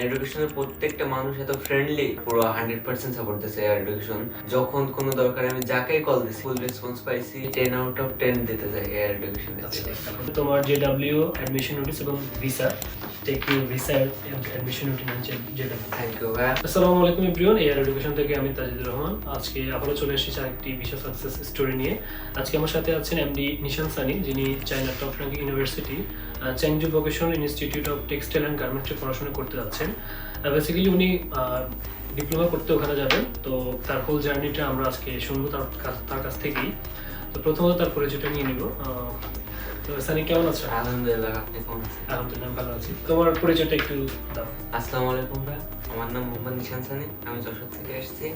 এডুকেশনের প্রত্যেকটা মানুষ এত ফ্রেন্ডলি পুরো হান্ড্রেড পার্সেন্ট সাপোর্ট দিচ্ছে এডুকেশন যখন কোনো দরকার আমি যাকেই কল দিছি ফুল রেসপন্স পাইছি টেন আউট অফ টেন দিতে চাই এডুকেশনে তোমার যে ডাব্লিউ অ্যাডমিশন নোটিস এবং visa take you visa admission notice আছে যেটা থ্যাংক ইউ ভাইয়া। আসসালামু আলাইকুম এভরিওয়ান এয়ার এডুকেশন থেকে আমি তাজিদুর রহমান। আজকে আবারও চলে এসেছি আরেকটি বিশেষ সাকসেস স্টোরি নিয়ে। আজকে আমার সাথে আছেন এমডি নিশান সানি যিনি China top ranking university Changzhou vocational institute of textile and গার্মেন্টসে পড়াশোনা করতে যাচ্ছেন। বেসিক্যালি উনি ডিপ্লোমা করতে ওখানে যাবেন। তো তার হোল জার্নিটা আমরা আজকে শুনব তার কাছ- তার কাছ থেকেই। তো প্রথমত তার পরিচয়টা নিয়ে নিব। তো সানি কেমন আছো? আলহামদুলিল্লাহ আপনি কেমন আছেন? আলহামদুলিল্লাহ ভালো আছি। তোমার পরিচয়টা একটু দাও। আসসালামু আলাইকুম ভাই আমার নাম মোহাম্মদ নিশান সানি। আমি যশোর থেকে এসেছি।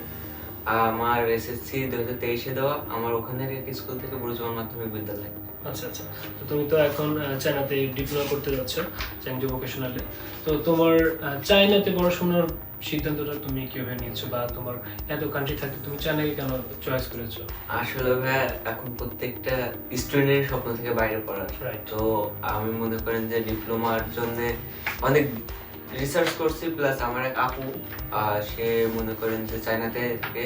আমার এসএসসি দু হাজার তেইশে দেওয়া আমার ওখানের একটি স্কুল থেকে বুড়িজমান মাধ্যমিক বিদ্যালয়। আচ্ছা আচ্ছা। তো তুমি তো এখন চায়নাতে ডিপ্লোমা করতে যাচ্ছ চ্যাংজু ভোকেশনালে তো তোমার চায়নাতে পড়াশোনার সিদ্ধান্তটা তুমি কীভাবে নিয়েছো বা তোমার এত কান্ট্রি থাকতে তুমি চায়নাকে কেন চয়েস করেছ? আসলে ভাই এখন প্রত্যেকটা স্টুডেন্টের স্বপ্ন থেকে বাইরে পড়ার. তো আমি মনে করেন যে ডিপ্লোমার জন্য অনেক রিসার্চ করছি প্লাস আমার এক আপু সে মনে করেন যে চায়নাতে থাকে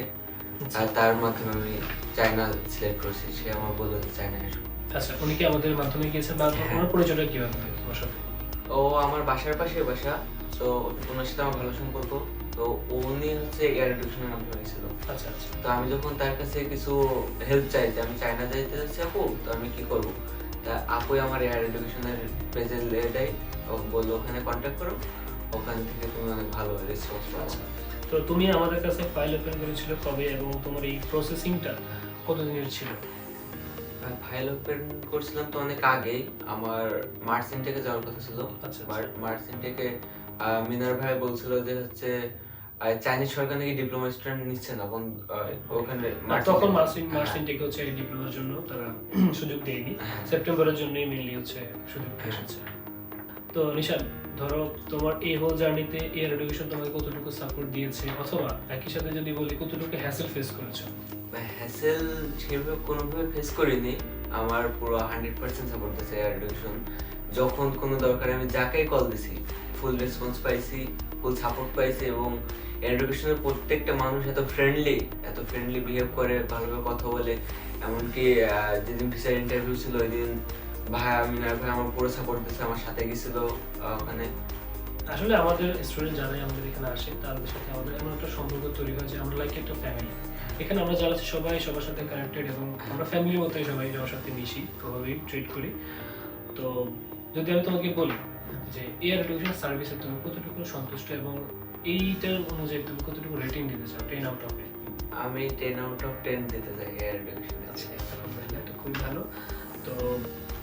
আর তার মাধ্যমে আমি চায়না সিলেক্ট করছি সে আমার বলল চায়না এসো। আচ্ছা উনি কি আমাদের মাধ্যমে গিয়েছেন বা হ্যাঁ। পরিচয়টা কীভাবে হয় তোমার সাথে? ও আমার বাসার পাশে বাসা তো ওনার সাথে আমার ভালো সম্পর্ক। তো উনি হচ্ছে এয়ার এডুকেশনের মাধ্যমে ছিল আচ্ছা আচ্ছা। তো আমি যখন তার কাছে কিছু হেল্প চাই যে আমি চায়না যাইতে যাচ্ছি আপু তো আমি কি করব? তা আপুই আমার এয়ার এডুকেশনের পেজে লেগে দেয় ও বলল ওখানে কন্ট্যাক্ট করো ওখান থেকে তুমি অনেক ভালো রেসপন্স পাবো। আচ্ছা তো তুমি আমাদের কাছে ফাইল ওপেন করেছিল কবে এবং তোমার এই প্রসেসিংটা কতদিনের ছিল? ফাইল ওপেন করছিলাম তো অনেক আগেই আমার মার্চ ইনটেকে যাওয়ার কথা ছিল। আচ্ছা, মার- মার্চ ইনটেকে মিনার ভাই বলছিল যে হচ্ছে চাইনিজ সরকার নাকি ডিপ্লোমা স্টুডেন্ট নিচ্ছে না। কোন ওখানে তখন মার্চিং হ্যাঁ। থেকে হচ্ছে ডিপ্লোমার জন্য তারা সুযোগ দেয়নি। হ্যাঁ। সেপ্টেম্বরের জন্যই মেনলি হচ্ছে সুযোগ এসেছে তো নিশান ধরো তোমার এই হোল জার্নিতে এয়ার এডুকেশন তোমাকে কতটুকু সাপোর্ট দিয়েছে? অথবা একই সাথে যদি বলি, কতটুকু হ্যাসেল ফেস করেছ? হ্যাসেল সেভাবে কোনোভাবে ফেস করিনি। আমার পুরো হান্ড্রেড পার্সেন্ট সাপোর্ট দিয়েছে এয়ার এডুকেশন যখন কোনো দরকার আমি যাকেই কল দিছি ফুল রেসপন্স পাইছি ফুল সাপোর্ট পাইছি এবং এডুকেশনের প্রত্যেকটা মানুষ এত ফ্রেন্ডলি এত ফ্রেন্ডলি বিহেভ করে, ভালোভাবে কথা বলে। এমনকি যেদিন ভিসার ইন্টারভিউ ছিল ওই দিন ভাই আমিনার ভাই আমার পুরো সাপোর্ট দিয়েছে আমার সাথে গেছিল ওখানে। আসলে আমাদের স্টুডেন্ট যারাই আমাদের এখানে আসে তাদের সাথে আমাদের এমন একটা সম্পর্ক তৈরি হয় যে আমরা লাইক একটা ফ্যামিলি এখানে আমরা যারা আছি সবাই সবার সাথে কানেক্টেড এবং আমরা ফ্যামিলির মতোই সবাই সবার সাথে মিশি ওভাবেই ট্রিট করি। তো যদি আমি তোমাকে বলি যে এয়ার এডুকেশন সার্ভিসে তুমি কতটুকু সন্তুষ্ট এবং এইটার অনুযায়ী তুমি কতটুকু রেটিং দিতে চাও টেন আউট অফ আমি টেন আউট অফ টেন দিতে চাই এয়ার এডুকেশনে আচ্ছা খুবই ভালো।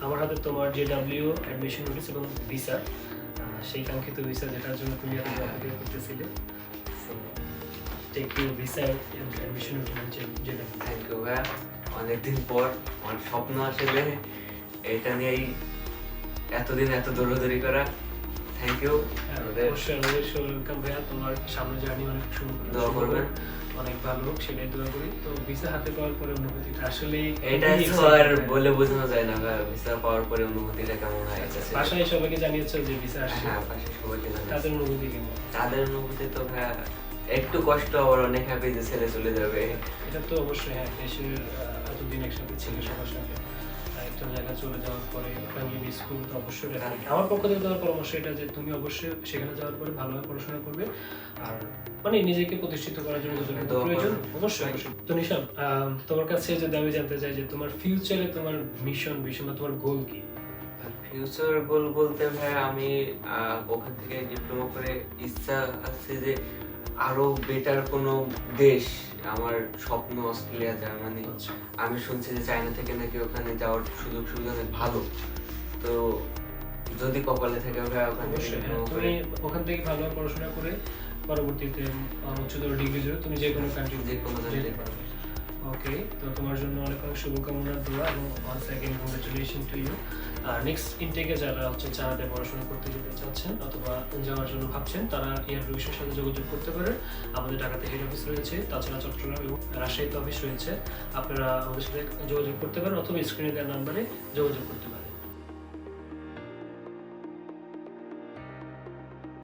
আমার হাতে তোমার যে ডাব্লিউ অ্যাডমিশন নোটিস এবং ভিসা সেই কাঙ্ক্ষিত ভিসা যেটার জন্য তুমি এত অপেক্ষা করতেছিলে। ভিসা যেটা থ্যাংক ইউ অনেকদিন পর আমার স্বপ্ন আসলে এটা নিয়েই এতদিন এত দৌড়াদৌড়ি করা। থ্যাংক ইউ অবশ্যই ওয়েলকাম ভাইয়া তোমার সামনে জার্নি অনেক সুন্দর দোয়া করবেন। অনেক ভালো হোক সেটাই দোয়া করি। তো ভিসা হাতে পাওয়ার পরে অনুভূতিটা আসলে এটা আর বলে বোঝানো যায় না ভিসা পাওয়ার পরে অনুভূতিটা কেমন হয় বাসায় সবাইকে জানিয়েছো যে ভিসা আসছে হ্যাঁ সবাইকে। তাদের অনুভূতি কেমন? তাদের অনুভূতি তো ভাইয়া একটু কষ্ট আবার অনেক হ্যাপি যে ছেলে চলে যাবে। এটা তো অবশ্যই হ্যাঁ দেশের এতদিন একসাথে ছিল সবার সাথে। একটা জায়গায় চলে যাওয়ার পরে ফ্যামিলি স্কুল তো অবশ্যই আমার পক্ষ থেকে দেওয়ার পরামর্শ এটা যে তুমি অবশ্যই সেখানে যাওয়ার পরে ভালোভাবে পড়াশোনা করবে আর মানে নিজেকে প্রতিষ্ঠিত করার জন্য যতটুকু প্রয়োজন অবশ্যই তো নিশান তোমার কাছে যদি আমি জানতে চাই যে তোমার ফিউচারে তোমার মিশন ভিশন বা তোমার গোল কি? ফিউচার গোল বলতে ভাই আমি ওখান থেকে ডিপ্লোমা করে ইচ্ছা আছে যে আরও বেটার কোনো দেশ আমার স্বপ্ন অস্ট্রেলিয়া জার্মানি মানে আমি শুনছি যে চায়না থেকে নাকি ওখানে যাওয়ার সুযোগ সুবিধা অনেক ভালো। তো যদি কপালে থাকে ওখানে হ্যাঁ তুমি ওখান থেকে ভালো পড়াশোনা করে পরবর্তীতে উচ্চতর ডিগ্রি জন্য তুমি যে কোনো কান্ট্রি যে কোনো যেতে পারো পারবে ওকে তো তোমার জন্য অনেক অনেক শুভকামনা, দোয়া এবং once again congratulation to you R next ইনটেকে যারা হচ্ছে চাঁদে পড়াশোনা করতে যেতে চাচ্ছেন অথবা যাওয়ার জন্য ভাবছেন, তারা এয়ার রুইসের সাথে যোগাযোগ করতে পারেন। আমাদের ঢাকাতে হেড অফিস রয়েছে, তাছাড়া চট্টগ্রাম এবং রাজশাহীতে অফিস রয়েছে। আপনারা আমাদের সাথে যোগাযোগ করতে পারেন অথবা স্ক্রিনে দেওয়ার নাম্বারে যোগাযোগ করতে পারেন।